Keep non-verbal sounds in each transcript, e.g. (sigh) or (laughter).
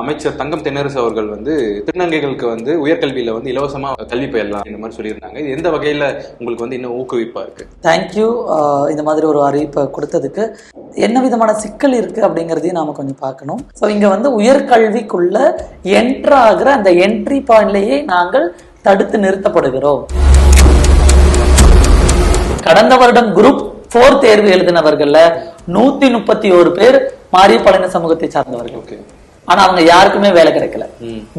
அமைச்சர் தங்கம் தென்னரசு அவர்கள் வந்து திருநங்கைகளுக்கு வந்து உயர்கல்வியில வந்து இலவசமா கல்வி பயிரலாம் இந்த மாதிரி சொல்லியிருந்தாங்க. இது எந்த வகையில உங்களுக்கு வந்து இன்னும் ஊக்குவிப்பா இருக்கு? தேங்க்யூ இந்த மாதிரி ஒரு அறிவிப்பை கொடுத்ததுக்கு என்ன விதமான சிக்கல் இருக்கு அப்படிங்கிறதையும் நாம கொஞ்சம் பார்க்கணும். ஸோ இங்க வந்து உயர்கல்விக்குள்ள என்ட்ரு ஆகிற அந்த என்ட்ரி பாயிண்ட்லேயே நாங்கள் தடுத்து நிறுத்தப்படுகிறோம். கடந்த வருடம் குரூப் போர் தேர்வு எழுதினவர்கள்ல நூத்தி முப்பத்தி ஒரு பேர் மாரிய பழன சமூகத்தை சார்ந்தவர்கள் ஆனா அவங்க யாருக்குமே வேலை கிடைக்கல.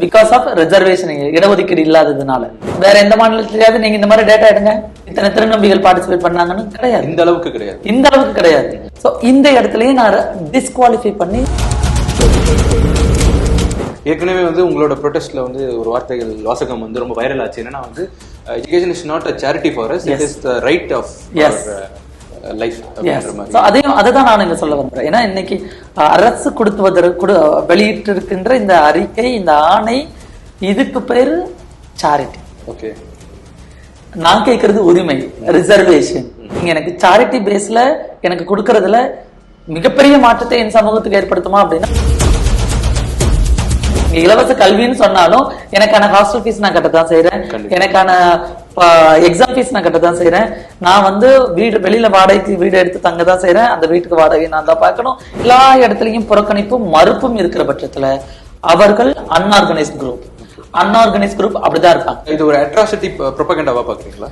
பிகாஸ் ஆஃப் ரிசர்வேஷன் இடஒதுக்கீடு இல்லாததுனால. வேற எந்த மாநிலத்திலேயாவது நீங்க இந்த மாதிரி டேட்டா எடுங்க. இத்தனை திருநம்பிகள் பார்ட்டிசிபேட் பண்ணாங்கன்னு கிடையாது. இந்த அளவுக்கு கிடையாது. இந்த அளவுக்கு கிடையாது. சோ இந்த இடத்துலயே நான் டிஸ்குவாலிஃபை பண்ணி ஏற்கனவே வந்து உங்களோட ப்ரொடெஸ்ட்ல வந்து ஒரு வார்த்தைகள் வாசகம் வந்து ரொம்ப வைரல் ஆச்சு. என்னன்னா வந்து education is not a charity for us it is the right of. Life அதையும் அதை தான் நான் இங்க சொல்ல விரும்புறேன் ஏன்னா இன்னைக்கு அரசு கொடுத்துவதற்கு கொடு வெளியிட்டு இருக்கின்ற இந்த அறிக்கை இந்த ஆணை இதுக்கு பேரு சாரிட்டி ஓகே நான் கேட்கறது உரிமை ரிசர்வேஷன் நீங்க எனக்கு சாரிட்டி பேஸ்ல எனக்கு கொடுக்கறதுல மிகப்பெரிய மாற்றத்தை என் சமூகத்துக்கு ஏற்படுத்துமா அப்படின்னா இலவச கல்வின்னு சொன்னாலும் எனக்கான ஹாஸ்டல் ஃபீஸ் நான் கட்டத்தான் செய்யறேன். எனக்கான எக்ஸாம் ஃபீஸ் நான் கட்டத்தான் செய்யறேன் நான் வந்து வீடு வெளியில வாடகைக்கு வீடு எடுத்து தங்க தான் செய்யறேன் அந்த வீட்டுக்கு வாடகை நான் தான் பார்க்கணும். எல்லா இடத்துலயும் புறக்கணிப்பும் மறுப்பும் இருக்கிற பட்சத்துல அவர்கள் அன்ஆர்கனைஸ்ட் குரூப் அன்ஆர்கனைஸ்ட் குரூப் அப்படிதான் இருப்பாங்க. இது ஒரு அட்ராசிட்டி ப்ரொபகண்டாவா பாக்குறீங்களா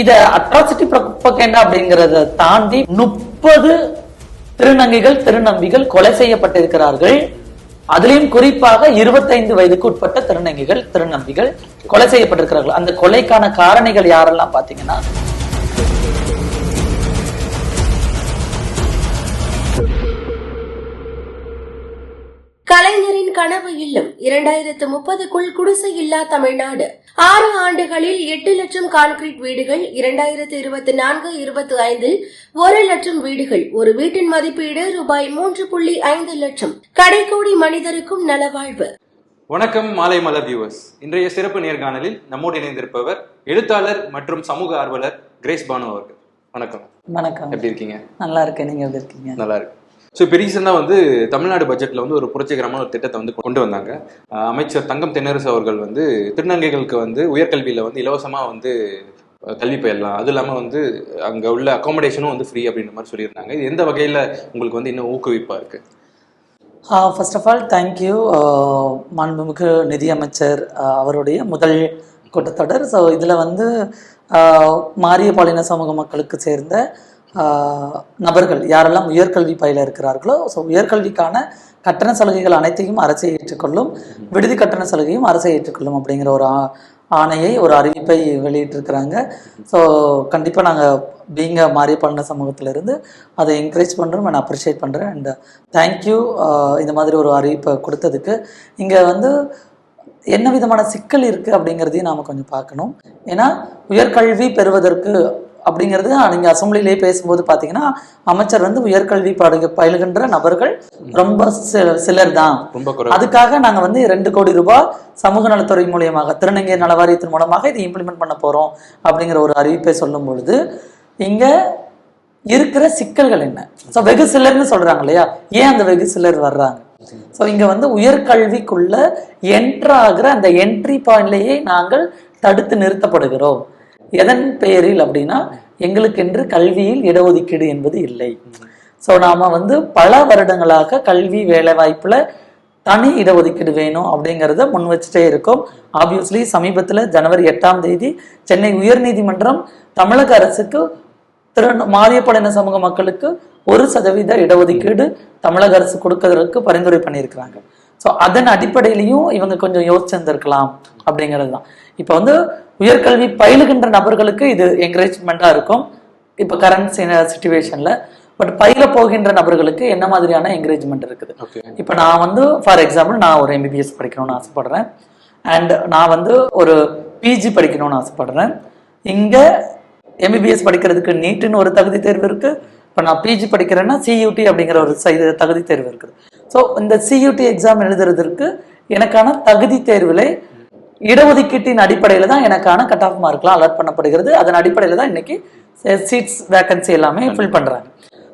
இத அட்ராசிட்டி ப்ரொபகேண்டா அப்படிங்கறத தாண்டி முப்பது திருநங்கைகள் திருநம்பிகள் கொலை செய்யப்பட்டிருக்கிறார்கள். அதுலயும் குறிப்பாக இருபத்தைந்து வயதுக்கு உட்பட்ட திருநங்கைகள் திருநம்பிகள் கொலை செய்யப்பட்டிருக்கிறார்கள். அந்த கொலைக்கான காரணிகள் யாரெல்லாம் பாத்தீங்கன்னா கலைஞரின் கனவு இல்லம். இரண்டாயிரத்து முப்பதுக்குள் குடிசை இல்லா தமிழ்நாடு. ஆறு ஆண்டுகளில் எட்டு லட்சம் கான்கிரீட் வீடுகள் இரண்டாயிரத்து இருபத்தி நான்கு இருபத்தி ஐந்தில் ஒரு லட்சம் வீடுகள். ஒரு வீட்டின் மதிப்பீடு ரூபாய் மூன்று புள்ளி ஐந்து லட்சம். கடைக்கோடி மனிதருக்கும் நலவாழ்வு. வணக்கம் மாலை மலர் வியூவர்ஸ் இன்றைய சிறப்பு நேர்காணலில் நம்மோடு இணைந்திருப்பவர் எழுத்தாளர் மற்றும் சமூக ஆர்வலர் கிரேஸ் பானு அவர்கள். வணக்கம். வணக்கம். எப்படி இருக்கீங்க? நல்லா இருக்கேன். நீங்க எப்படி இருக்கீங்க? நல்லா இருக்கு ஸோ இப்போ ரீசெண்டாக வந்து தமிழ்நாடு பட்ஜெட்டில் வந்து ஒரு புரட்சிகரமான ஒரு திட்டத்தை வந்து கொண்டு வந்தாங்க. அமைச்சர் தங்கம் தென்னரசு அவர்கள் வந்து திருநங்கைகளுக்கு வந்து உயர்கல்வியில் வந்து இலவசமாக வந்து கல்வி பயிரலாம் அது இல்லாமல் வந்து அங்கே உள்ள அகாமடேஷனும் வந்து ஃப்ரீ அப்படின்ற மாதிரி சொல்லியிருந்தாங்க. இது எந்த வகையில் உங்களுக்கு வந்து இன்னும் ஊக்குவிப்பாக இருக்குது ஃபர்ஸ்ட் ஆஃப் ஆல் தேங்க்யூ மாண்புமிகு நிதியமைச்சர் அவருடைய முதல் கூட்டத்தொடர். ஸோ இதில் வந்து uh, மாரிய பாலின சமூக மக்களுக்கு சேர்ந்த நபர்கள் யாரெல்லாம் உயர்கல்வி பயில இருக்கிறார்களோ ஸோ உயர்கல்விக்கான கட்டண சலுகைகள் அனைத்தையும் அரசை ஏற்றுக்கொள்ளும் விடுதி கட்டண சலுகையும் அரசை ஏற்றுக்கொள்ளும் அப்படிங்கிற ஒரு ஆ- ஆணையை ஒரு அறிவிப்பை வெளியிட்டிருக்கிறாங்க. ஸோ கண்டிப்பாக நாங்கள் பீங்க மாரிய பாலின சமூகத்திலிருந்து அதை என்கரேஜ் பண்ணுறோம் நான் அப்ரிஷியேட் பண்ணுறேன் அண்ட் தேங்க்யூ இந்த மாதிரி ஒரு அறிவிப்பை கொடுத்ததுக்கு. இங்கே வந்து என்ன விதமான சிக்கல் இருக்குது அப்படிங்கிறதையும் நாம் கொஞ்சம் பார்க்கணும். ஏன்னா உயர்கல்வி பெறுவதற்கு அப்படிங்கிறது நீங்கள் அசம்பிளிலேயே பேசும்போது பார்த்தீங்கன்னா அமைச்சர் வந்து உயர்கல்வி படுக பயிலுகின்ற நபர்கள் ரொம்ப சிலர் தான். அதுக்காக நாங்க வந்து ரெண்டு கோடி ரூபாய் சமூக நலத்துறை மூலியமாக திருநங்கை நல வாரியத்தின் மூலமாக இதை இம்ப்ளிமெண்ட் பண்ண போறோம் அப்படிங்கிற ஒரு அறிவிப்பை சொல்லும் பொழுது இங்க இருக்கிற சிக்கல்கள் என்ன? ஸோ வெகு சிலர்னு சொல்றாங்க இல்லையா? ஏன் அந்த வெகு சிலர் வர்றாங்க? ஸோ இங்க வந்து உயர்கல்விக்குள்ள என்ட்ரு ஆகிற அந்த என்ட்ரி பாயிண்ட்லேயே நாங்கள் தடுத்து நிறுத்தப்படுகிறோம். எதன் பெயரில் அப்படின்னா எங்களுக்கென்று கல்வியில் இடஒதுக்கீடு என்பது இல்லை. ஸோ நாம வந்து பல வருடங்களாக கல்வி வேலை வாய்ப்புல தனி இடஒதுக்கீடு வேணும் அப்படிங்கிறத முன் வச்சுட்டே இருக்கோம். ஆப்வியஸ்லி சமீபத்துல ஜனவரி எட்டாம் தேதி சென்னை உயர்நீதிமன்றம் தமிழக அரசுக்கு திரு மாரியப்பாளைய சமூக மக்களுக்கு ஒரு சதவீத இடஒதுக்கீடு தமிழக அரசு கொடுக்கறதுக்கு பரிந்துரை பண்ணியிருக்கிறாங்க. ஸோ அதன் அடிப்படையிலையும் இவங்க கொஞ்சம் யோசிச்சிருந்திருக்கலாம் அப்படிங்கிறது தான் இப்போ வந்து உயர்கல்வி பயிலுகின்ற நபர்களுக்கு இது என்கரேஜ்மெண்ட்டாக இருக்கும். இப்போ கரண்ட் சுச்சுவேஷனில் பட் பயில போகின்ற நபர்களுக்கு என்ன மாதிரியான என்கரேஜ்மெண்ட் இருக்குது? இப்போ நான் வந்து ஃபார் எக்ஸாம்பிள் நான் ஒரு எம்பிபிஎஸ் படிக்கணும்னு ஆசைப்படுறேன். அண்ட் நான் வந்து ஒரு பிஜி படிக்கணும்னு ஆசைப்படுறேன். இங்கே எம்பிபிஎஸ் படிக்கிறதுக்கு நீட்டுன்னு ஒரு தகுதி தேர்வு இருக்கு. இப்போ நான் பிஜி படிக்கிறேன்னா சியூடி அப்படிங்கிற ஒரு தகுதி தேர்வு இருக்குது. ஸோ இந்த சியூடி எக்ஸாம் எழுதுறதற்கு எனக்கான தகுதி தேர்வில் இடஒதுக்கீட்டின் அடிப்படையில் தான் எனக்கான கட் ஆஃப் மார்க்லாம் அலர்ட் பண்ணப்படுகிறது. அதன் அடிப்படையில் தான் இன்னைக்கு சீட்ஸ் வேகன்சி எல்லாமே ஃபில் பண்ணுறாங்க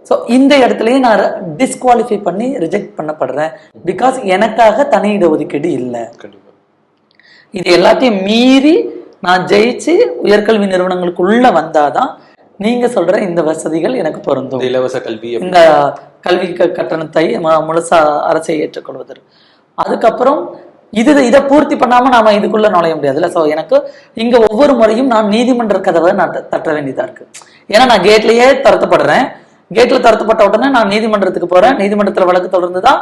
ஸோ இந்த இடத்துலயே நான் டிஸ்குவாலிஃபை பண்ணி ரிஜெக்ட் பண்ணப்படுறேன். பிகாஸ் எனக்காக தனி இடஒதுக்கீடு இல்லை. இது எல்லாத்தையும் மீறி நான் ஜெயிச்சு உயர்கல்வி நிறுவனங்களுக்குள்ள வந்தாதான் நீங்க சொல்ற இந்த வசதிகள் எனக்கு பொருந்தும். இலவச கல்வி இந்த கல்வி கட்டணத்தை முழுசா அரசை ஏற்றுக்கொள்வதற்கு. அதுக்கப்புறம் இது இதை பூர்த்தி பண்ணாம நாம இதுக்குள்ள நுழைய முடியாதுல்ல. சோ எனக்கு இங்க ஒவ்வொரு முறையும் நான் நீதிமன்ற கதவை நான் தட்ட வேண்டியதா இருக்கு. ஏன்னா நான் கேட்லயே தரத்தப்படுறேன். கேட்ல தரத்தப்பட்ட உடனே நான் நீதிமன்றத்துக்கு போறேன். நீதிமன்றத்துல வழக்கு தொடர்ந்து தான்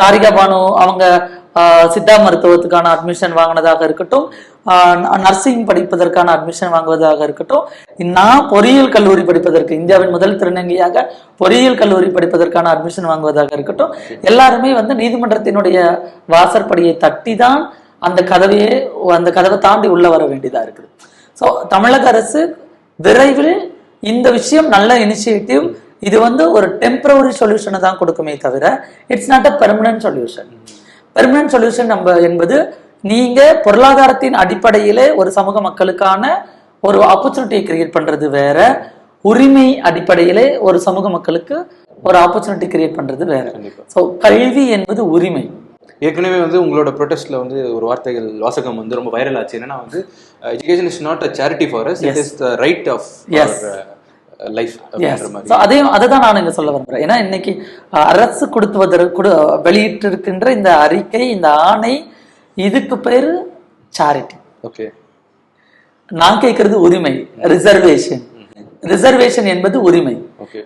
தாரிகா பானு அவங்க சித்தா மருத்துவத்துக்கான அட்மிஷன் வாங்கினதாக இருக்கட்டும் நர்சிங் படிப்பதற்கான அட்மிஷன் வாங்குவதாக இருக்கட்டும் நான் பொறியியல் கல்லூரி படிப்பதற்கு இந்தியாவின் முதல் திருநங்கையாக பொறியியல் கல்லூரி படிப்பதற்கான அட்மிஷன் வாங்குவதாக இருக்கட்டும் எல்லாருமே வந்து நீதிமன்றத்தினுடைய வாசற்படியை தட்டி தான் அந்த கதவையே அந்த கதவை தாண்டி உள்ள வர வேண்டியதா இருக்குது. ஸோ தமிழக அரசு விரைவில் இந்த விஷயம் நல்ல இனிஷியேட்டிவ் இது வந்து ஒரு டெம்பரவரி சொல்யூஷனை தான் கொடுக்குமே தவிர it's not a permanent solution permanent solution நம்ம என்பது நீங்க பொருளாதாரத்தின் அடிப்படையிலே ஒரு சமூக மக்களுக்கான ஒரு ஆப்பர்ச்சுனிட்டியை கிரியேட் பண்றது வேற உரிமை அடிப்படையிலே ஒரு சமூக மக்களுக்கு ஒரு ஆப்பர்ச்சுனிட்டி கிரியேட் பண்றது வேற. ஸோ கல்வி என்பது உரிமை. ஏற்கனவே வந்து உங்களோட ப்ரொடெஸ்ட்ல வந்து ஒரு வார்த்தைகள் வாசகம் வந்து ரொம்ப வைரல் ஆச்சு. என்னன்னா வந்து education is not a charity for it is the right of. Life அதையும் அதை தான் நான் இங்க சொல்ல விரும்புறேன். ஏன்னா இன்னைக்கு அரசு கொடுத்துவதற்கு கொடு வெளியிட்டிருக்கின்ற இந்த அறிக்கை இந்த ஆணை இதுக்கு பேரு சாரிட்டி ஓகே நான் கேட்கறது உரிமை ரிசர்வேஷன் ரிசர்வேஷன் என்பது உரிமை.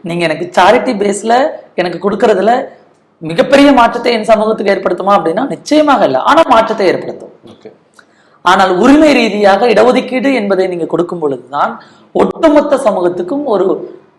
நீங்க எனக்கு சாரிட்டி பேஸ்ல எனக்கு கொடுக்கறதுல மிகப்பெரிய மாற்றத்தை என் சமூகத்துக்கு ஏற்படுத்துமா அப்படின்னா நிச்சயமாக இல்லை. ஆனா மாற்றத்தை ஏற்படுத்தும். ஆனால் உரிமை ரீதியாக இடஒதுக்கீடு என்பதை நீங்க கொடுக்கும் பொழுதுதான் ஒட்டுமொத்த சமூகத்துக்கும் ஒரு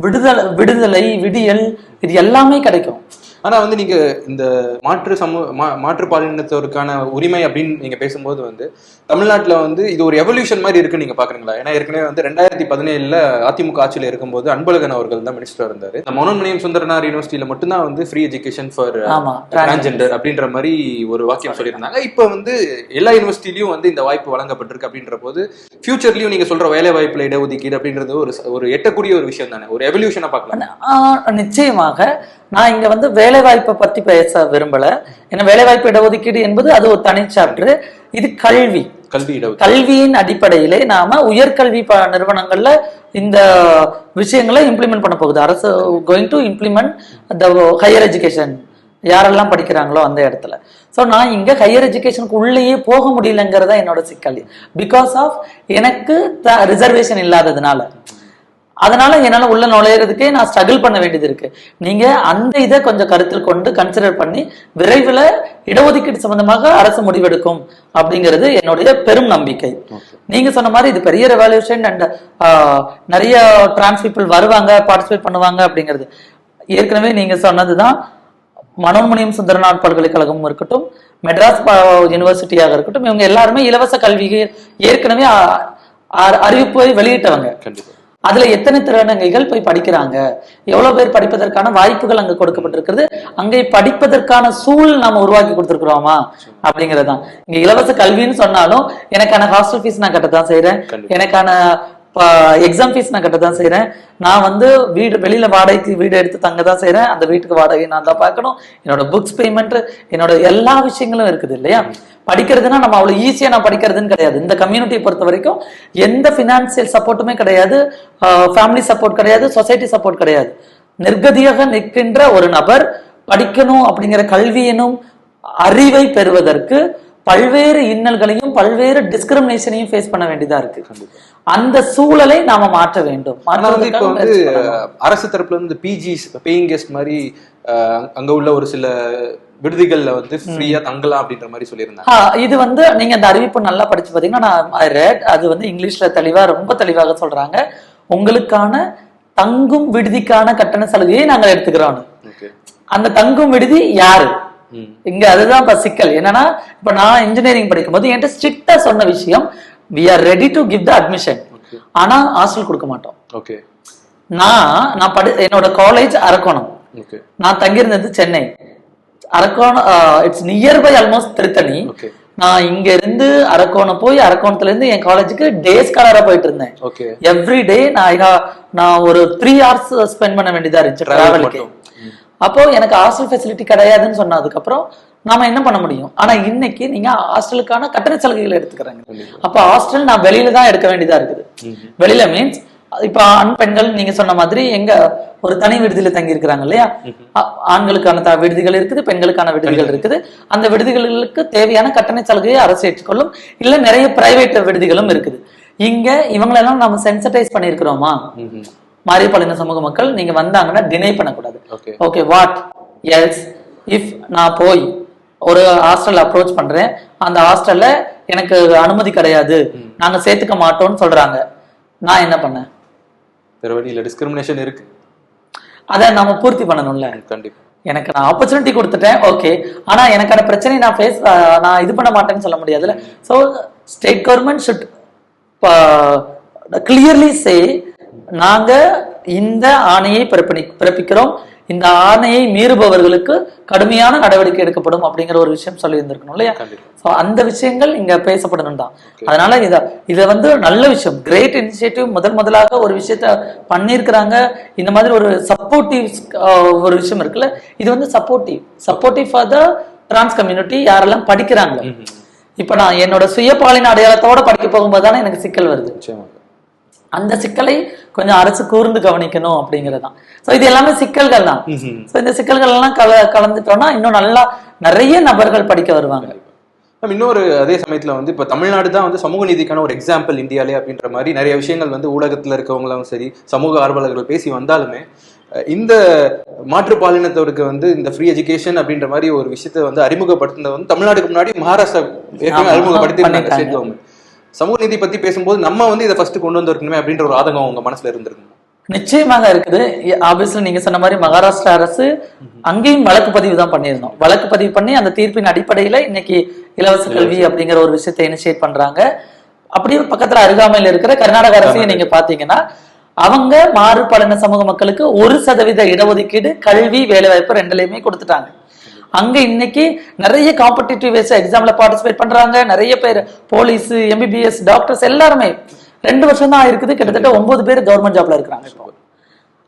விடுதலை விடுதலை விடியல் இது எல்லாமே கிடைக்கும். ஆனா வந்து நீங்க இந்த மாற்று சமூக மா- மாற்று பாலினத்தோருக்கான உரிமை அப்படின்னு நீங்க பேசும்போது வந்து தமிழ்நாட்டுல வந்து இது ஒரு எவல்யூஷன் மாதிரி இருக்குன்னு நீங்க பாக்குறீங்களா? ஏன்னா ஏற்கனவே வந்து ரெண்டாயிரத்தி பதினேழுல அதிமுக ஆட்சியில இருக்கும்போது அன்பழகன் அவர்கள் தான் மினிஸ்டர் இருந்தாரு. இந்த மனோன்மணியம் சுந்தரனார் யூனிவர்சிட்டியில மட்டும்தான் வந்து ஃப்ரீ எஜுகேஷன் ஃபார் டிரான்ஜெண்டர் அப்படின்ற மாதிரி ஒரு வாக்கியம் சொல்லியிருந்தாங்க. இப்போ வந்து எல்லா யூனிவர்சிட்டிலையும் வந்து இந்த வாய்ப்பு வழங்கப்பட்டிருக்கு அப்படின்ற போது ஃபியூச்சர்லயும் நீங்க சொல்ற வேலை வாய்ப்புல இடஒதுக்கீடு அப்படின்றது ஒரு ஒரு எட்டக்கூடிய ஒரு விஷயம் தானே? ஒரு எவல்யூஷனை பார்க்கலாம். நிச்சயமாக நான் இங்க வந்து வேலை வாய்ப்பை பத்தி பேச விரும்பல. ஏன்னா வேலை வாய்ப்பு இடஒதுக்கீடு என்பது அது ஒரு தனி சாப்டர் இது கல்வி. கல்வி கல்வியின் அடிப்படையிலே நாம உயர்கல்வி நிறுவனங்கள்ல இந்த விஷயங்களை இம்ப்ளிமெண்ட் பண்ண போகுது. அரசு going to implement the higher education யாரெல்லாம் படிக்கிறாங்களோ அந்த இடத்துல. ஸோ நான் இங்க ஹையர் எஜுகேஷனுக்கு உள்ளேயே போக முடியலங்கிறதா என்னோட சிக்கல். பிகாஸ் ஆஃப் எனக்கு ரிசர்வேஷன் இல்லாததுனால. அதனால என்னால உள்ள நுழையிறதுக்கே நான் ஸ்ட்ரகிள் பண்ண வேண்டியது இருக்கு. நீங்க அந்த இதை கொஞ்சம் கருத்தில் கொண்டு கன்சிடர் பண்ணி விரைவில் இடஒதுக்கீடு சம்பந்தமாக அரசு முடிவெடுக்கும் அப்படிங்கிறது என்னுடைய பெரும் நம்பிக்கை. நீங்க சொன்ன மாதிரி இது பெரிய ரெவல்யூஷன் அண்ட் நிறைய டிரான்ஸ் பீப்புள் வருவாங்க பார்ட்டிசிபேட் பண்ணுவாங்க அப்படிங்கிறது. ஏற்கனவே நீங்க சொன்னதுதான். மனோன்மணியம் சுந்தரநாத் பல்கலைக்கழகம் இருக்கட்டும் மெட்ராஸ் யூனிவர்சிட்டியாக இருக்கட்டும் இவங்க எல்லாருமே இலவச கல்விக்கு ஏற்கனவே அறிவிப்பை வெளியிட்டவங்க. அதுல எத்தனை திருநங்கைகள் போய் படிக்கிறாங்க? எவ்வளவு பேர் படிப்பதற்கான வாய்ப்புகள் அங்க கொடுக்கப்பட்டிருக்கிறது? அங்கே படிப்பதற்கான சூழல் நாம உருவாக்கி கொடுத்திருக்கிறோமா? அப்படிங்கறதுதான். இங்க இலவச கல்வின்னு சொன்னாலும் எனக்கான ஹாஸ்டல் ஃபீஸ் நான் கட்டத்தான் செய்யறேன். எனக்கான எக்ஸாம் ஃபீஸ் நான் கட்டத்தான் செய்யறேன் நான் வந்து வீடு வெளியில வாடகைக்கு வீடு எடுத்து தங்க தான் செய்யறேன் அந்த வீட்டுக்கு வாடகை நான் தான் பார்க்கணும். என்னோட புக்ஸ் பேமெண்ட் என்னோட எல்லா விஷயங்களும் இருக்குது இல்லையா? படிக்கிறதுனா நம்ம அவ்வளவு ஈஸியா நான் படிக்கிறதுன்னு கிடையாது. இந்த கம்யூனிட்டியை பொறுத்த வரைக்கும் எந்த பினான்சியல் சப்போர்ட்டுமே கிடையாது. ஃபேமிலி சப்போர்ட் கிடையாது சொசைட்டி சப்போர்ட் கிடையாது. நிர்கதியாக நிற்கின்ற ஒரு நபர் படிக்கணும் அப்படிங்கிற கல்வியினும் அறிவை பெறுவதற்கு பல்வேறு இன்னல்களையும் பல்வேறு டிஸ்கிரிமினேஷனையும் ஃபேஸ் பண்ண வேண்டியதா இருக்கு. அந்த சூழலை நாம மாற்ற வேண்டும். வந்து இப்போ வந்து. அரசு தரப்புல இருந்து பிஜிஸ் பெயிங் கெஸ்ட் மாதிரி அங்க உள்ள ஒரு சில விடுதிகள்ல வந்து ஃப்ரீயா தங்கலாம் அப்படின்ற மாதிரி சொல்லியிருந்தாங்க. இது வந்து நீங்க அந்த அறிவிப்பு நல்லா படிச்சு பாத்தீங்கன்னா நான் அது வந்து இங்கிலீஷ்ல தெளிவா ரொம்ப தெளிவாக சொல்றாங்க. உங்களுக்கான தங்கும் விடுதிக்கான கட்டண சலுகையை நாங்கள் எடுத்துக்கிறோம். அந்த தங்கும் விடுதி யாரு? இங்க அதுதான் இப்ப சிக்கல். என்னன்னா இப்ப நான் இன்ஜினியரிங் படிக்கும்போது என்கிட்ட ஸ்ட்ரிக்டா சொன்ன விஷயம் we are ready to give the admission ஆனா ஹாஸ்டல் கொடுக்க மாட்டோம். ஓகே நான் நான் படி என்னோட காலேஜ் அரக்கோணம். நான் தங்கியிருந்தது Chennai. Arakkonam it's nearby almost Tiruttani. நான் இங்க இருந்து அரக்கோணம் போய் அரக்கோணத்துல இருந்து என் காலேஜுக்கு டே ஸ்காலரா போயிட்டு இருந்தேன். எவ்ரி டே நான் நான் ஒரு த்ரீ ஹவர்ஸ் ஸ்பெண்ட் பண்ண வேண்டியதா இருந்துச்சு டிராவலுக்கு. அப்போ எனக்கு ஹாஸ்டல் ஃபெசிலிட்டி கிடையாதுன்னு சொன்னதுக்கு அப்புறம் நாம என்ன பண்ண முடியும்? ஆனா இன்னைக்கு நீங்க ஹாஸ்டலுக்கான கட்டண சலுகைகள் எடுத்துக்கிறாங்க. அப்ப ஹாஸ்டல் நான் வெளியில தான் எடுக்க வேண்டியதா இருக்குது. வெளியில மீன்ஸ் இப்ப ஆண் பெண்கள் நீங்க சொன்ன மாதிரி எங்க ஒரு தனி விடுதியில தங்கி இருக்கிறாங்க இல்லையா ஆண்களுக்கான விடுதிகள் இருக்குது பெண்களுக்கான விடுதிகள் இருக்குது. அந்த விடுதிகளுக்கு தேவையான கட்டண சலுகையை அரசு ஏற்றுக்கொள்ளும். இல்ல நிறைய பிரைவேட் விடுதிகளும் இருக்குது. இங்க இவங்களெல்லாம் நம்ம சென்சிட்டைஸ் மாரியப்பாளையம் சமூக மக்கள் நீங்க வந்தாங்கன்னா டினை பண்ணக்கூடாது. Okay okay what else if நான் போய் ஒரு ஹாஸ்டல் அப்ரோச் பண்றேன் அந்த ஹாஸ்டல்ல எனக்கு அனுமதி கிடையாது. நாங்க சேர்த்துக்க மாட்டோம்னு சொல்றாங்க. நான் என்ன பண்ணேன்? வேற வழியில டிஸ்கிரிமினேஷன் இருக்கு. அதை நாம பூர்த்தி பண்ணணும்ல. கண்டிப்பா. எனக்கு நான் ஆப்பர்ச்சுனிட்டி கொடுத்துட்டேன் ஓகே ஆனா எனக்கான பிரச்சனை நான் ஃபேஸ் நான் இது பண்ண மாட்டேன்னு சொல்ல முடியாதுல்ல. So state government should clearly say நாங்க இந்த ஆணையை பிறப்பினி பிறப்பிக்கிறோம். இந்த ஆணையை மீறுபவர்களுக்கு கடுமையான நடவடிக்கை எடுக்கப்படும் அப்படிங்கிற ஒரு விஷயம் சொல்லி இருந்திருக்கணும் இல்லையா ஸோ அந்த விஷயங்கள் இங்க பேசப்படணும் தான். அதனால இத இத வந்து நல்ல விஷயம். கிரேட் இனிஷியேட்டிவ் முதல் முதலாக ஒரு விஷயத்த பண்ணியிருக்கிறாங்க. இந்த மாதிரி ஒரு சப்போர்ட்டிவ் ஒரு விஷயம் இருக்குல்ல? இது வந்து supportive supportive for the trans community யாரெல்லாம் படிக்கிறாங்களோ. இப்ப நான் என்னோட சுயபாலின அடையாளத்தோட படிக்க போகும்போது தானே எனக்கு சிக்கல் வருது. அந்த சிக்கலை கொஞ்சம் அரசு கூர்ந்து கவனிக்கணும் அப்படிங்கிறது தான் ஸோ இது எல்லாமே சிக்கல்கள் தான். ஸோ இந்த சிக்கல்கள் எல்லாம் கல கலந்துட்டோம்னா இன்னும் நல்லா நிறைய நபர்கள் படிக்க வருவாங்க. இன்னொரு அதே சமயத்துல வந்து இப்ப தமிழ்நாடு தான் வந்து சமூக நீதிக்கான ஒரு எக்ஸாம்பிள் இந்தியாலே அப்படின்ற மாதிரி நிறைய விஷயங்கள் வந்து ஊடகத்துல இருக்கவங்களும் சரி சமூக ஆர்வலர்கள் பேசி வந்தாலுமே இந்த மாற்றுப்பாலினத்தவருக்கு வந்து இந்த ஃப்ரீ எஜுகேஷன் அப்படின்ற மாதிரி ஒரு விஷயத்தை வந்து அறிமுகப்படுத்தினது வந்து தமிழ்நாடுக்கு முன்னாடி மகாராஷ்டிரா அறிமுகப்படுத்தி பண்ணிட்டாங்க. சமூக நீதி பத்தி பேசும்போது நம்ம வந்து இதை ஃபர்ஸ்ட் கொண்டு வந்திருக்கணுமே அப்படின்ற ஒரு ஆதங்கம் உங்க மனசுல இருந்திருக்கும்? நிச்சயமாக இருக்குது. ஆப்வியஸ்லி நீங்க சொன்ன மாதிரி மகாராஷ்டிரா அரசு அங்கேயும் வழக்கு பதிவு தான் பண்ணியிருந்தோம். வழக்கு பதிவு பண்ணி அந்த தீர்ப்பின் அடிப்படையில இன்னைக்கு இலவச கல்வி அப்படிங்கிற ஒரு விஷயத்தை இனிஷியேட் பண்றாங்க. அப்படியே பக்கத்துல அருகாமையில் இருக்கிற கர்நாடக அரசையும் நீங்க பாத்தீங்கன்னா அவங்க மாறுபாலின சமூக மக்களுக்கு ஒரு சதவீத இடஒதுக்கீடு கல்வி வேலைவாய்ப்பு ரெண்டுலயுமே கொடுத்துட்டாங்க. அங்க இன்னைக்கு நிறைய காம்படிட்டிவ் எக்ஸாம்ல பார்ட்டிசிபேட் பண்றாங்க. நிறைய பேர் போலீஸ் எம்பிபிஎஸ் டாக்டர்ஸ் எல்லாருமே ரெண்டு வருஷம் தான் இருக்குது. கிட்டத்தட்ட ஒன்பது பேர் கவர்மெண்ட் ஜாப்ல இருக்கிறாங்க இப்போ.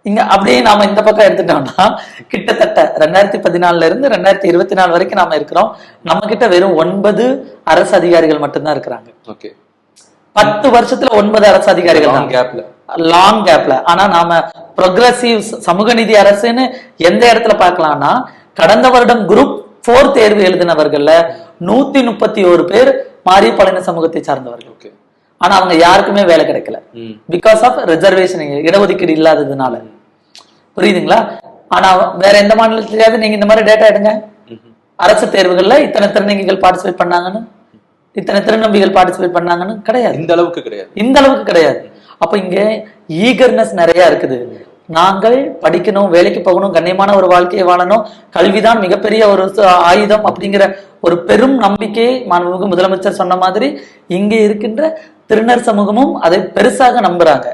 இங்க அப்படியே நாம இந்த பக்கம் எடுத்துட்டோம்னா கிட்டத்தட்ட ரெண்டாயிரத்தி பதினாலுல இருந்து ரெண்டாயிரத்தி இருபத்தி நாலு வரைக்கும் நாம இருக்கிறோம். நம்ம கிட்ட வெறும் ஒன்பது அரசு அதிகாரிகள் மட்டும்தான் இருக்கிறாங்க. ஓகே. பத்து வருஷத்துல ஒன்பது அரசு அதிகாரிகள் தான். கேப்ல லாங் கேப்ல ஆனா நாம ப்ரொக்ரஸிவ் சமூக நீதி அரசுன்னு எந்த இடத்துல பார்க்கலாம்னா கடந்த வருடம் குரூப் போர் தேர்வு எழுதினவர்கள்ல நூத்தி முப்பத்தி ஒரு பேர் மாரியப்பாளைய சமூகத்தை சார்ந்தவர்கள். ஆனா அவங்க யாருக்குமே வேலை கிடைக்கல. பிகாஸ் ஆஃப் ரிசர்வேஷன் இடஒதுக்கீடு இல்லாததுனால. புரியுதுங்களா? ஆனா வேற எந்த மாநிலத்திலேயாவது நீங்க இந்த மாதிரி டேட்டா எடுங்க. அரசு தேர்வுகள்ல இத்தனை திருநங்கைகள் பார்ட்டிசிபேட் பண்ணாங்கன்னு இத்தனை திருநம்பிகள் பார்ட்டிசிபேட் பண்ணாங்கன்னு கிடையாது. இந்த அளவுக்கு கிடையாது. இந்த அளவுக்கு கிடையாது. அப்ப இங்க ஈகர்னஸ் நிறைய இருக்குது. நாங்கள் படிக்கணும் வேலைக்கு போகணும் கண்ணியமான ஒரு வாழ்க்கையை வாழணும். கல்விதான் மிகப்பெரிய ஒரு ஆயுதம் அப்படிங்கிற ஒரு பெரும் நம்பிக்கையை மாண்புமிகு முதலமைச்சர் சொன்ன மாதிரி இங்க இருக்கின்ற திருநர் சமூகமும் அதை பெருசாக நம்புறாங்க.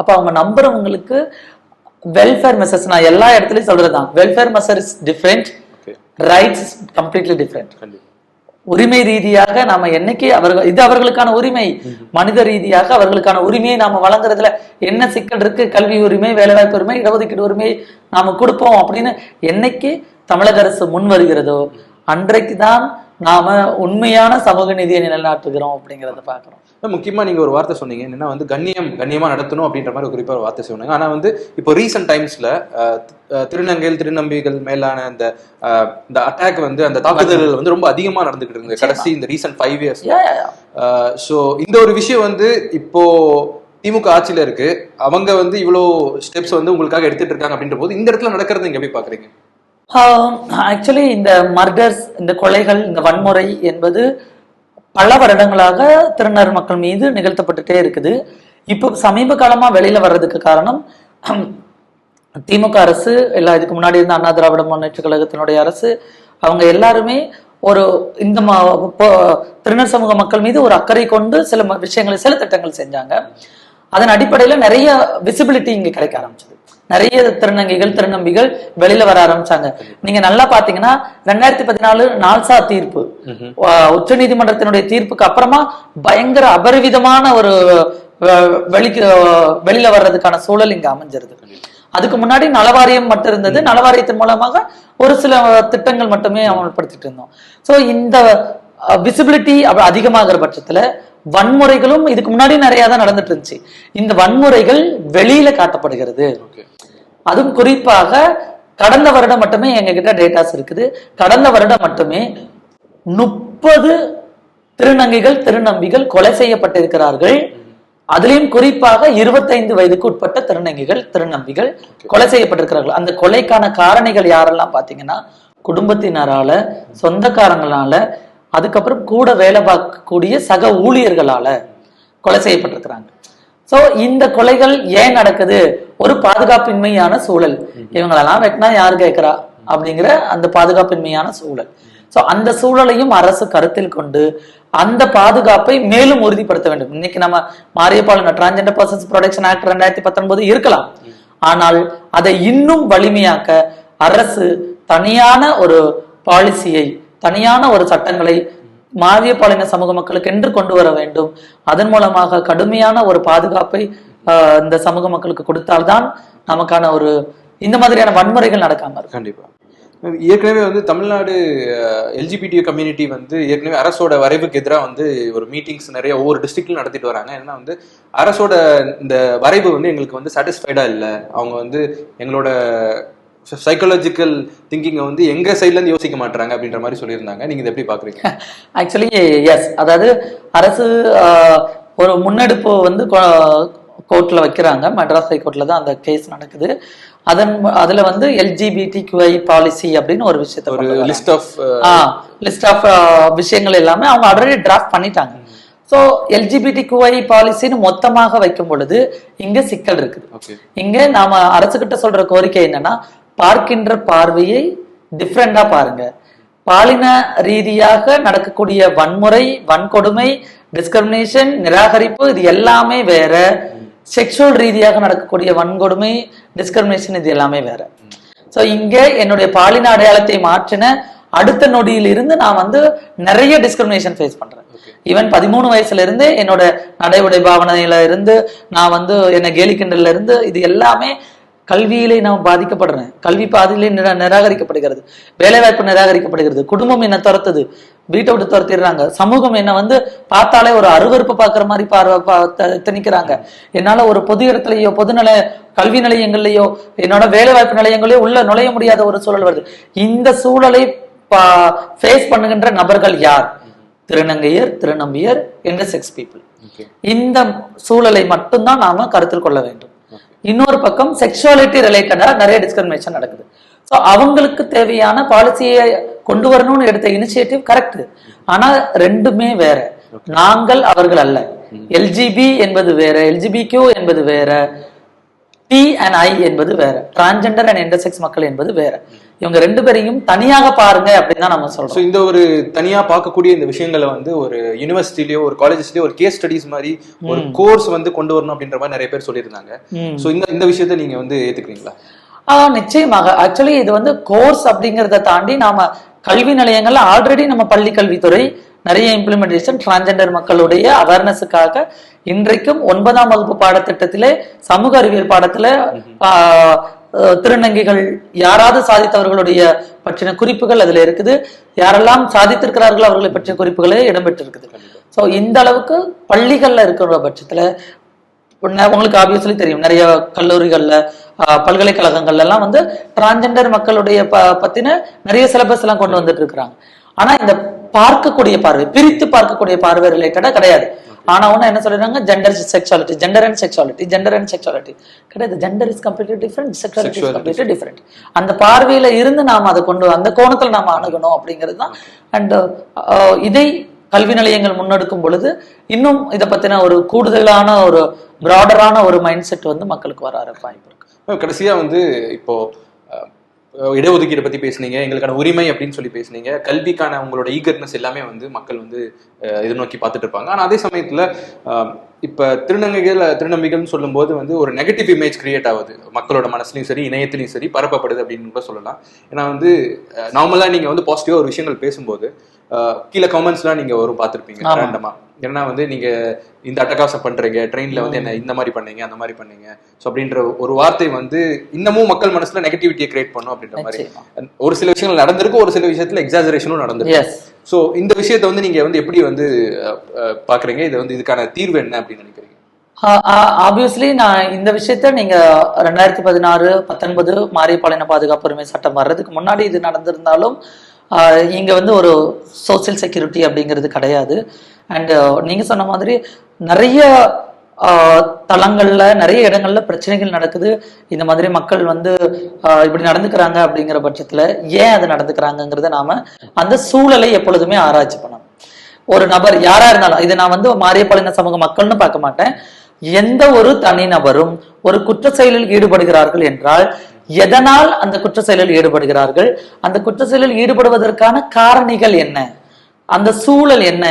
அப்ப அவங்க நம்புறவங்களுக்கு வெல்ஃபேர் மெசர்ஸ் நான் எல்லா இடத்துலயும் சொல்றதுதான். Welfare measure is different rights completely different உரிமை ரீதியாக நாம என்னைக்கு அவர்கள் இது அவர்களுக்கான உரிமை. மனித ரீதியாக அவர்களுக்கான உரிமையை நாம வழங்குறதுல என்ன சிக்கல் இருக்கு? கல்வி உரிமை வேலைவாய்ப்பு உரிமை இடஒதுக்கீடு உரிமை நாம கொடுப்போம் அப்படின்னு என்னைக்கு தமிழக அரசு முன் வருகிறதோ அன்றைக்கு தான் நாம உண்மையான சமூக நீதியை நிலைநாட்டுகிறோம் அப்படிங்கறத பாக்குறோம் முக்கியமா நீங்க ஒரு வார்த்தை சொன்னீங்க. என்னன்னா வந்து கண்ணியம் கண்ணியமா நடத்தணும் அப்படின்ற மாதிரி ஒரு குறிப்பா ஒரு வார்த்தை சொன்னாங்க. ஆனா வந்து இப்போ ரீசெண்ட் டைம்ஸ்ல திருநங்கைகள் திருநம்பிகள் மேலான அந்த இந்த அட்டாக் வந்து அந்த தாக்குதல்கள் வந்து ரொம்ப அதிகமா நடந்துகிட்டு இருந்தது கடைசி இந்த ரீசெண்ட் ஃபைவ் இயர்ஸ். ஸோ இந்த ஒரு விஷயம் வந்து இப்போ திமுக ஆட்சியில இருக்கு. அவங்க வந்து இவ்வளோ ஸ்டெப்ஸ் வந்து உங்களுக்காக எடுத்துட்டு இருக்காங்க அப்படின்ற போது இந்த இடத்துல நடக்கிறத நீங்க எப்படி பாக்குறீங்க? ஆக்சுவலி இந்த மர்டர்ஸ் இந்த கொலைகள் இந்த வன்முறை என்பது பல வருடங்களாக திருநர் மக்கள் மீது நிகழ்த்தப்பட்டுட்டே இருக்குது. இப்போ சமீப காலமாக வெளியில் வர்றதுக்கு காரணம் திமுக அரசு எல்லா இதுக்கு முன்னாடி இருந்த அண்ணா திராவிட முன்னேற்ற கழகத்தினுடைய அரசு அவங்க எல்லாருமே ஒரு இந்த திருநர் சமூக மக்கள் மீது ஒரு அக்கறை கொண்டு சில விஷயங்களை சில திட்டங்கள் செஞ்சாங்க. அதன் அடிப்படையில் நிறைய விசிபிலிட்டி இங்கே கிடைக்க ஆரம்பிச்சது. நிறைய திருநங்கைகள் திருநம்பிகள் வெளியில வர ஆரம்பிச்சாங்க. நீங்க நல்லா பாத்தீங்கன்னா ரெண்டாயிரத்தி பதினாலு நால்சா தீர்ப்பு. உச்ச நீதிமன்றத்தினுடைய தீர்ப்புக்கு அப்புறமா பயங்கர அபரிவிதமான ஒரு வெளிக்கு வெளியில வர்றதுக்கான சூழல் இங்க அமைஞ்சிருது. அதுக்கு முன்னாடி நலவாரியம் மட்டும் இருந்தது. நலவாரியத்தின் மூலமாக ஒரு சில திட்டங்கள் மட்டுமே அமல்படுத்திட்டு இருந்தோம். சோ இந்த விசிபிலிட்டி அதிகமாகிற பட்சத்துல வன்முறைகளும் இதுக்கு முன்னாடி நிறைய தான் நடந்துட்டு இருந்துச்சு. இந்த வன்முறைகள் வெளியில காட்டப்படுகிறது. அதுவும் குறிப்பாக கடந்த வருடம் மட்டுமே எங்க கிட்ட டேட்டாஸ் இருக்குது. கடந்த வருடம் மட்டுமே முப்பது திருநங்கைகள் திருநம்பிகள் கொலை செய்யப்பட்டிருக்கிறார்கள். அதுலயும் குறிப்பாக இருபத்தைந்து வயதுக்கு உட்பட்ட திருநங்கைகள் திருநம்பிகள் கொலை செய்யப்பட்டிருக்கிறார்கள். அந்த கொலைக்கான காரணிகள் யாரெல்லாம் பாத்தீங்கன்னா குடும்பத்தினரால சொந்தக்காரங்களால அதுக்கப்புறம் கூட வேலை பார்க்கக்கூடிய சக ஊழியர்களால கொலை செய்யப்பட்டிருக்கிறாங்க. சோ இந்த கொலைகள் ஏன் நடக்குது? ஒரு பாதுகாப்பின்மையான சூழல். இவங்களெல்லாம் வெட்டினா யார் கேட்குறா? அப்படிங்கிற அந்த பாதுகாப்பின்மையான சூழல். ஸோ அந்த சூழலையும் அரசு கருத்தில் கொண்டு அந்த பாதுகாப்பை மேலும் உறுதிப்படுத்த வேண்டும். இன்னைக்கு நம்ம Mariyappalayam transgender persons protection act ரெண்டாயிரத்தி பத்தொன்பது இருக்கலாம். ஆனால் அதை இன்னும் வலிமையாக்க அரசு தனியான ஒரு பாலிசியை தனியான ஒரு சட்டங்களை மாரியப்பாளைய சமூக மக்களுக்கு என்று கொண்டு வர வேண்டும். அதன் மூலமாக கடுமையான ஒரு பாதுகாப்பை இந்த சமூக மக்களுக்கு கொடுத்தால்தான் நமக்கான ஒரு இந்த மாதிரியான வன்முறைகள் நடக்காம இருக்கும். கண்டிப்பா. ஏற்கனவே வந்து தமிழ்நாடு எல்ஜிபிடி கம்யூனிட்டி வந்து ஏற்கனவே அரசோட வரைவுக்கு எதிராக வந்து ஒரு மீட்டிங்ஸ் நிறைய ஒவ்வொரு டிஸ்ட்ரிக்ட்லையும் நடத்திட்டு வராங்க. ஏன்னா வந்து அரசோட இந்த வரைவு வந்து எங்களுக்கு வந்து சாட்டிஸ்ஃபைடா இல்லை. அவங்க வந்து எங்களோட சைக்காலஜிக்கல் திங்கிங்கை வந்து எங்க சைட்ல இருந்து யோசிக்க மாட்டாங்க அப்படின்ற மாதிரி சொல்லியிருந்தாங்க. நீங்க இதை எப்படி பாக்குறீங்க? (laughs) ஆக்சுவலி எஸ் அதாவது அரசு ஒரு முன்னெடுப்பு வந்து கோர்ட்ல வைக்கிறாங்க. மெட்ராஸ் ஹைகோர்ட்ல தான் அந்த கேஸ் நடக்குது. அதன் அதுல வந்து எல்ஜிபிடி கியூஐ பாலிசி அப்படின்னு ஒரு விஷயத்தை ஒரு. லிஸ்ட் ஆஃப் லிஸ்ட் ஆஃப் விஷயங்கள் எல்லாமே அவங்க ஆல்ரெடி டிராஃப்ட் பண்ணிட்டாங்க. ஸோ எல்ஜிபிடி குஐ பாலிசின்னு மொத்தமாக வைக்கும் பொழுது இங்க சிக்கல் இருக்குது. இங்க நாம அரசுகிட்ட சொல்ற கோரிக்கை என்னன்னா பார்க்கின்ற பார்வையை டிஃப்ரெண்டா பாருங்க. பாலின ரீதியாக நடக்கக்கூடிய வன்முறை வன்கொடுமை டிஸ்கிரிமினேஷன் நிராகரிப்பு இது எல்லாமே வேற. செக்ஷுவல் ரீதியாக நடக்கக்கூடிய வன்கொடுமை டிஸ்கிரிமினேஷன் இது எல்லாமே வேற. சோ இங்க என்னுடைய பாலின அடையாளத்தை மாற்றின அடுத்த நொடியில் இருந்து நான் வந்து நிறைய டிஸ்கிரிமினேஷன் ஃபேஸ் பண்றேன். ஈவன் பதிமூணு வயசுல இருந்து என்னோட நடை உடை பாவனையில இருந்து நான் வந்து என்ன கேலி கிண்டல்ல இருந்து இது எல்லாமே கல்வியிலே நான் பாதிக்கப்படுறேன் கல்வி பாதையிலே நிரா நிராகரிக்கப்படுகிறது. வேலைவாய்ப்பு நிராகரிக்கப்படுகிறது. குடும்பம் என்ன துரத்துது? வீட்டை விட்டு துரத்திடுறாங்க. சமூகம் என்ன வந்து பார்த்தாலே ஒரு அருவருப்பு பார்க்குற மாதிரி பார்வை திணிக்கிறாங்க. என்னால ஒரு பொது இடத்துலயோ பொது நிலைய கல்வி நிலையங்கள்லயோ என்னோட வேலைவாய்ப்பு நிலையங்களையோ உள்ள நுழைய முடியாத ஒரு சூழல் வருது. இந்த சூழலை ஃபேஸ் பண்ணுகின்ற நபர்கள் யார்? திருநங்கையர் திருநம்பியர் என்ற செக்ஸ் பீப்புள் இந்த சூழலை மட்டும்தான் நாம கருத்தில் கொள்ள வேண்டும். இன்னொரு பக்கம் செக்ஷுவாலிட்டி ரிலேட்டடா நிறைய டிஸ்கிரிமினேஷன் நடக்குது. ஸோ அவங்களுக்கு தேவையான பாலிசியை கொண்டு வரணும்னு எடுத்த இனிஷியேட்டிவ் கரெக்ட் ஆனா ரெண்டுமே வேற. நாங்கள் அவர்கள் அல்ல. எல்ஜிபி என்பது வேற எல்ஜிபி என்பது வேற டி அண்ட் ஐ என்பது வேற டிரான்ஜெண்டர் அண்ட் இன்டர்செக்ஸ் மக்கள் என்பது வேற. இவங்க ரெண்டு பேரையும் தனியாக பாருங்க அப்படின்னு தான் நம்ம சொல்றோம். இந்த ஒரு தனியா பார்க்கக்கூடிய இந்த விஷயங்களை வந்து ஒரு யூனிவர்சிட்டிலயோ ஒரு காலேஜஸ்லயோ ஒரு கேஸ் ஸ்டடிஸ் மாதிரி ஒரு கோர்ஸ் வந்து கொண்டு வரணும் அப்படின்ற மாதிரி நிறைய பேர் சொல்லியிருந்தாங்க. ஸோ இந்த இந்த விஷயத்த நீங்க வந்து ஏத்துக்கிறீங்களா? ஆ நிச்சயமாக. ஆக்சுவலி இது வந்து கோர்ஸ் அப்படிங்கறத தாண்டி நாம கல்வி நிலையங்கள்ல ஆல்ரெடி நம்ம பள்ளி கல்வித்துறை நிறைய இம்ப்ளிமெண்டேஷன் டிரான்ஜெண்டர் மக்களுடைய அவேர்னஸுக்காக இன்றைக்கும் ஒன்பதாம் வகுப்பு பாடத்திட்டத்திலே சமூக அறிவியல் பாடத்துல திருநங்கைகள் யாராவது சாதித்தவர்களுடைய பற்றின குறிப்புகள் அதுல இருக்குது. யாரெல்லாம் சாதித்திருக்கிறார்களோ அவர்களை பற்றிய குறிப்புகளே இடம்பெற்றிருக்குது. சோ இந்த அளவுக்கு பள்ளிகள்ல இருக்கிற பட்சத்துல உன்ன- உங்களுக்கு ஆப்வியஸ்லி தெரியும். நிறைய கல்லூரிகள்ல ஆஹ், பல்கலைக்கழகங்கள்ல எல்லாம் வந்து டிரான்ஜெண்டர் மக்களுடைய ப- பத்தின நிறைய சிலபஸ் எல்லாம் கொண்டு வந்துட்டு இருக்கிறாங்க. ஆனா இந்த பார்க்கக்கூடிய பார்வை பிரித்து பார்க்கக்கூடிய பார்வை ரிலேட்டடா கிடையாது. ஆனா ஒண்ணு என்ன சொல்றாங்க gender sexuality gender and sexuality gender and sexuality கிடையாது. Gender is completely different sexuality is. Completely different அந்த பார்வையில இருந்து நாம அதை கொண்டு அந்த கோணத்துல நாம அணுகணும் அப்படிங்கிறது தான். அண்ட் இதை கல்வி நிலையங்கள் முன்னெடுக்கும் பொழுது இன்னும் இதை பத்தின ஒரு கூடுதலான ஒரு பிராடரான ஒரு மைண்ட் செட் வந்து மக்களுக்கு வர வாய்ப்பு இருக்கு. கடைசியா வந்து இப்போ இடஒதுக்கீடு பத்தி பேசுனீங்க எங்களுக்கான உரிமை அப்படின்னு சொல்லி பேசுனீங்க. கல்விக்கான உங்களோட ஈகர்னஸ் எல்லாமே வந்து மக்கள் வந்து அஹ், எதிர்நோக்கி பார்த்துட்டு இருப்பாங்க. ஆனா அதே சமயத்துல இப்போ இப்ப திருநங்கைகள் திருநம்பிகள்னு சொல்லும்போது வந்து ஒரு நெகட்டிவ் இமேஜ் கிரியேட் ஆகுது. மக்களோட மனசுலயும் சரி இணையத்திலையும் சரி பரப்பப்படுது அப்படின்னு கூட சொல்லலாம். ஏன்னா வந்து நார்மலா நீங்க வந்து பாசிட்டிவா ஒரு விஷயங்கள் பேசும்போது கீழே கமெண்ட்ஸ்லாம் நீங்க வரும் பார்த்திருப்பீங்க ஆமா. ரேண்டமா ஏன்னா வந்து நீங்க இந்த அட்டகாசம் பண்றீங்க ட்ரெயின்ல வந்து என்ன இந்த மாதிரி பண்ணீங்க அந்த மாதிரி பண்ணீங்க. ஸோ அப்படின்ற ஒரு வார்த்தை வந்து இன்னமும் மக்கள் மனசுல நெகட்டிவிட்டியை கிரியேட் பண்ணும் அப்படின்ற மாதிரி. ஒரு சில விஷயங்கள் நடந்திருக்கு ஒரு சில விஷயத்துல எக்ஸாஜரேஷனும் நடந்திருக்கு ஸோ இந்த விஷயத்தை வந்து நீங்க வந்து எப்படி வந்து பாக்குறீங்க இது வந்து இதுக்கான தீர்வு என்ன அப்படின்னு நினைக்கிறீங்க? ஆப்வியஸ்லி நான் இந்த விஷயத்த நீங்க ரெண்டாயிரத்தி பதினாறு பத்தொன்பது மாரியப்பாளைய பாதுகாப்பு உரிமை சட்டம் வர்றதுக்கு முன்னாடி இது நடந்திருந்தாலும் இங்க வந்து ஒரு சோசியல் செக்யூரிட்டி அப்படிங்கிறது கிடையாது. அண்ட் நீங்க சொன்ன மாதிரி நிறைய ஆஹ் நிறைய இடங்கள்ல பிரச்சனைகள் நடக்குது. இந்த மாதிரி மக்கள் வந்து ஆஹ் இப்படி நடந்துக்கிறாங்க அப்படிங்கிற பட்சத்துல ஏன் அது நடந்துக்கிறாங்கங்கிறத நாம அந்த சூழலை எப்பொழுதுமே ஆராய்ச்சி பண்ணணும். ஒரு நபர் யாரா இருந்தாலும் இதை நான் வந்து மாரியப்பாளைய சமூக மக்கள்னு பார்க்க மாட்டேன். எந்த ஒரு தனிநபரும் ஒரு குற்ற செயலில் ஈடுபடுகிறார்கள் என்றால் எதனால் அந்த குற்ற செயலில் ஈடுபடுகிறார்கள்? அந்த குற்ற செயலில் ஈடுபடுவதற்கான காரணிகள் என்ன? அந்த சூழல் என்ன?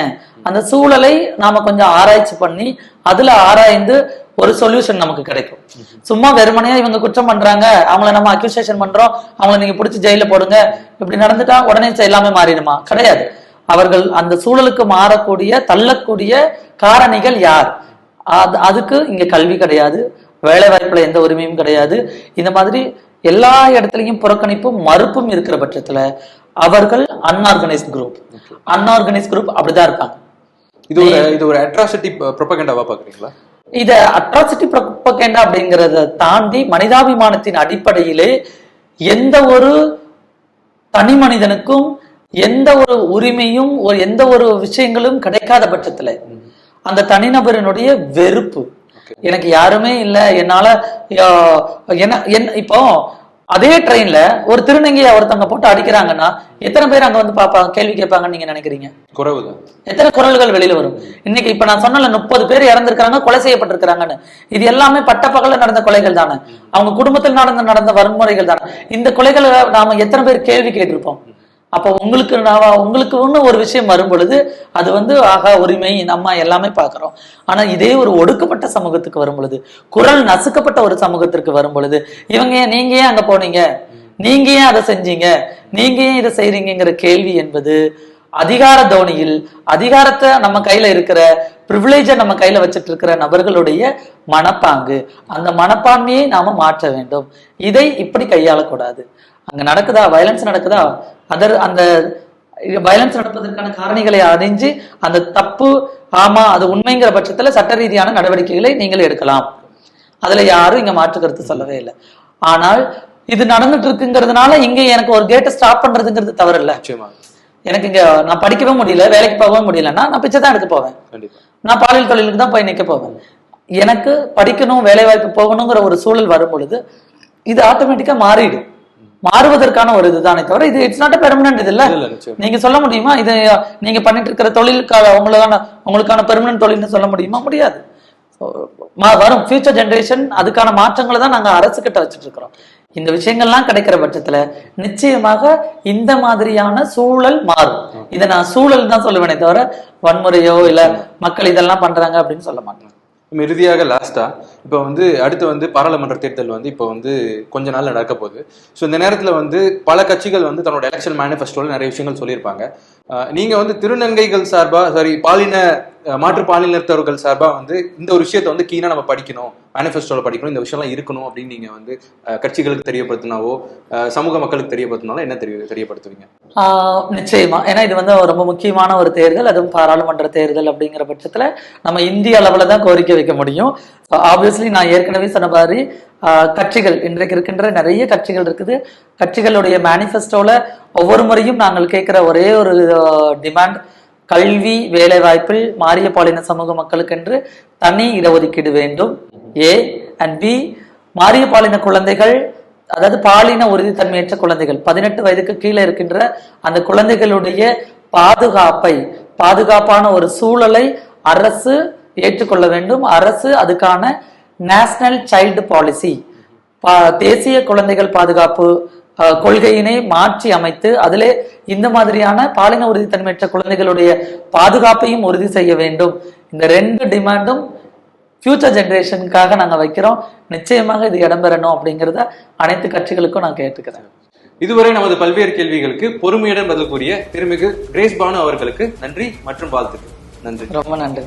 அந்த சூழலை நாம கொஞ்சம் ஆராய்ச்சி பண்ணி அதுல ஆராய்ந்து ஒரு சொல்யூஷன் நமக்கு கிடைக்கும். சும்மா வெறுமனையா இவங்க குற்றம் பண்றாங்க அவங்கள நம்ம அக்யூசேஷன் பண்றோம் அவங்கள நீங்க பிடிச்சி ஜெயில போடுங்க இப்படி நடந்துட்டா உடனே எல்லாமே மாறிடுமா? கிடையாது. அவர்கள் அந்த சூழலுக்கு மாறக்கூடிய தள்ளக்கூடிய காரணிகள் யார்? அது அதுக்கு இங்க கல்வி கிடையாது வேலை வாய்ப்புல எந்த உரிமையும் கிடையாது. இந்த மாதிரி எல்லா இடத்துலயும் புறக்கணிப்பும் மறுப்பும் இருக்கிற பட்சத்துல அவர்கள் அன்ஆர்கனைஸ்ட் குரூப் அன்ஆர்கனைஸ்ட் குரூப் அப்படிதான் இருப்பாங்க இது ஒரு இது ஒரு அட்ராசிட்டி ப்ரொபகண்டாவா பாக்குறீங்களா இத அட்ராசிட்டி ப்ரொபகேண்டா அப்படிங்கறத தாண்டி மனிதாபிமானத்தின் அடிப்படையிலே எந்த ஒரு தனி மனிதனுக்கும் எந்த ஒரு உரிமையும் ஒரு எந்த ஒரு விஷயங்களும் கிடைக்காத பட்சத்துல அந்த தனிநபரினுடைய வெறுப்பு எனக்கு யாருமே இல்ல. என்னால என்ன இப்போ அதே ட்ரெயின்ல ஒரு திருநங்கையை ஒருத்தவங்க போட்டு அடிக்கிறாங்கன்னா எத்தனை பேர் அங்க வந்து பாப்பாங்க கேள்வி கேட்பாங்கன்னு நீங்க நினைக்கிறீங்க? குறைவுதான். எத்தனை குரல்கள் வெளியில வரும்? இன்னைக்கு இப்ப நான் சொன்னல முப்பது பேர் இறந்திருக்காங்க கொலை செய்யப்பட்டிருக்கிறாங்கன்னு. இது எல்லாமே பட்டப்பகல்ல நடந்த கொலைகள் தானே. அவங்க குடும்பத்தில் நடந்த நடந்த வன்முறைகள் தானே. இந்த கொலைகளை நாம எத்தனை பேர் கேள்வி கேட்டிருப்போம்? அப்ப உங்களுக்கு நான் உங்களுக்கு ஒன்று ஒரு விஷயம் வரும்பொழுது அது வந்து ஆகா உரிமை நம்ம எல்லாமே பார்க்குறோம். ஆனா இதே ஒரு ஒடுக்கப்பட்ட சமூகத்துக்கு வரும் பொழுது குரல் நசுக்கப்பட்ட ஒரு சமூகத்திற்கு வரும் பொழுது இவங்க ஏன் நீங்க ஏன் அங்க போனீங்க? நீங்க ஏன் அதை செஞ்சீங்க? நீங்க ஏன் இதை செய்றீங்கிற கேள்வி என்பது அதிகார தோனியில் அதிகாரத்தை நம்ம கையில இருக்கிற ப்ரிவிலேஜை நம்ம கையில வச்சிட்டு இருக்கிற நபர்களுடைய மனப்பாங்கு. அந்த மனப்பான்மையை நாம மாற்ற வேண்டும். இதை இப்படி கையாளக்கூடாது. அங்க நடக்குதா? வயலன்ஸ் நடக்குதா? அதர் அந்த வயலன்ஸ் நடப்பதற்கான காரணிகளை அறிஞ்சு அந்த தப்பு ஆமா அது உண்மைங்கிற பட்சத்துல சட்ட ரீதியான நடவடிக்கைகளை நீங்கள் எடுக்கலாம். அதுல யாரும் இங்க மாற்று கருத்து சொல்லவே இல்லை. ஆனால் இது நடந்துட்டு இருக்குங்கிறதுனால இங்க எனக்கு ஒரு கேட்டை ஸ்டாப் பண்றதுங்கிறது தவறு இல்ல எனக்கு இங்க நான் படிக்கவே முடியல வேலைக்கு போகவும் முடியலன்னா நான் பிச்சை தான் எடுக்க போவேன். நான் பாலியல் தொழிலுக்கு தான் போய் நிக்க போவேன். எனக்கு படிக்கணும் வேலை வாய்ப்பு போகணுங்கிற ஒரு சூழல் வரும் பொழுது இது ஆட்டோமேட்டிக்கா மாறிடும். மாறுவதற்கான ஒரு இதுதானே தவிர இது இட்ஸ் நாட் பெர்மனன்ட் இது இல்ல. நீங்க சொல்ல முடியுமா? இது நீங்க பண்ணிட்டு இருக்கிற தொழிலுக்கான உங்களுக்கான உங்களுக்கான பெர்மனன்ட் தொழில்னு சொல்ல முடியுமா? முடியாது. வரும். ஃபியூச்சர் ஜெனரேஷன் அதுக்கான மாற்றங்களை தான் நாங்க அரசு கிட்ட வச்சுட்டு இருக்கிறோம் இந்த விஷயங்கள்லாம் கிடைக்கிற பட்சத்துல நிச்சயமாக இந்த மாதிரியான சூழல் மாறும். இதை நான் சூழல் தான் சொல்லுவேனே தவிர வன்முறையோ இல்ல மக்கள் இதெல்லாம் பண்றாங்க அப்படின்னு சொல்ல மாட்டேன். நம்ம இறுதியாக லாஸ்டா இப்போ வந்து அடுத்து வந்து பாராளுமன்ற தேர்தல் வந்து இப்போ வந்து கொஞ்ச நாள் நடக்க போகுது. ஸோ இந்த நேரத்தில் வந்து பல கட்சிகள் வந்து தன்னோட எலெக்ஷன் மேனிஃபெஸ்டோல நிறைய விஷயங்கள் சொல்லியிருப்பாங்க. நீங்கள் நீங்க வந்து திருநங்கைகள் சார்பா சாரி பாலின மாற்று பாலினத்தவர்கள் சார்பா வந்து இந்த ஒரு விஷயத்தை வந்து கீனா நம்ம படிக்கணும். மேனிஃபெஸ்டோவில் படிக்கணும் இந்த விஷயம்லாம் இருக்கணும் அப்படின்னு நீங்க வந்து கட்சிகளுக்கு தெரியப்படுத்தினாவோ சமூக மக்களுக்கு தெரியப்படுத்தினாலும் என்ன தெரிய தெரியப்படுத்துவீங்க? நிச்சயமா. ஏன்னா இது வந்து ரொம்ப முக்கியமான ஒரு தேர்தல் அதுவும் பாராளுமன்ற தேர்தல் அப்படிங்கிற பட்சத்துல நம்ம இந்திய அளவுல தான் கோரிக்கை வைக்க முடியும். ஆப்வியஸ்லி நான் ஏற்கனவே சொன்ன மாதிரி ஆஹ் கட்சிகள் இன்றைக்கு இருக்கின்ற நிறைய கட்சிகள் இருக்குது. கட்சிகளுடைய மேனிஃபெஸ்டோவில் ஒவ்வொரு முறையும் நாங்கள் கேட்குற ஒரே ஒரு டிமாண்ட் கல்வி வேலைவாய்ப்பில் மாறிய பாலின சமூக மக்களுக்கென்று தனி இடஒதுக்கீடு வேண்டும். ஏ அண்ட் பி மாறிய பாலின குழந்தைகள் அதாவது பாலின உறுதித்தன்மையற்ற குழந்தைகள் பதினெட்டு வயதுக்கு கீழே இருக்கின்ற அந்த குழந்தைகளுடைய பாதுகாப்பை பாதுகாப்பான ஒரு சூழலை அரசு ஏற்றுக்கொள்ள வேண்டும். அரசு அதுக்கான நேஷனல் சைல்டு பாலிசி தேசிய குழந்தைகள் பாதுகாப்பு கொள்கையினை மாற்றி அமைத்து அதிலே இந்த மாதிரியான பாலின உறுதித்தன்மையற்ற குழந்தைகளுடைய பாதுகாப்பையும் உறுதி செய்ய வேண்டும். இந்த ரெண்டு டிமாண்டும் ஃபியூச்சர் ஜெனரேஷனுக்காக நாங்க வைக்கிறோம். நிச்சயமாக இது இடம்பெறணும் அப்படிங்கிறத அனைத்து கட்சிகளுக்கும் நான் கேட்டுக்கிறேன். இதுவரை நமது பல்வேறு கேள்விகளுக்கு பொறுமையுடன் பதில் கூறிய திருமிகு கிரேஸ் பானு அவர்களுக்கு நன்றி மற்றும் வாழ்த்துக்கள். நன்றி. ரொம்ப நன்றி.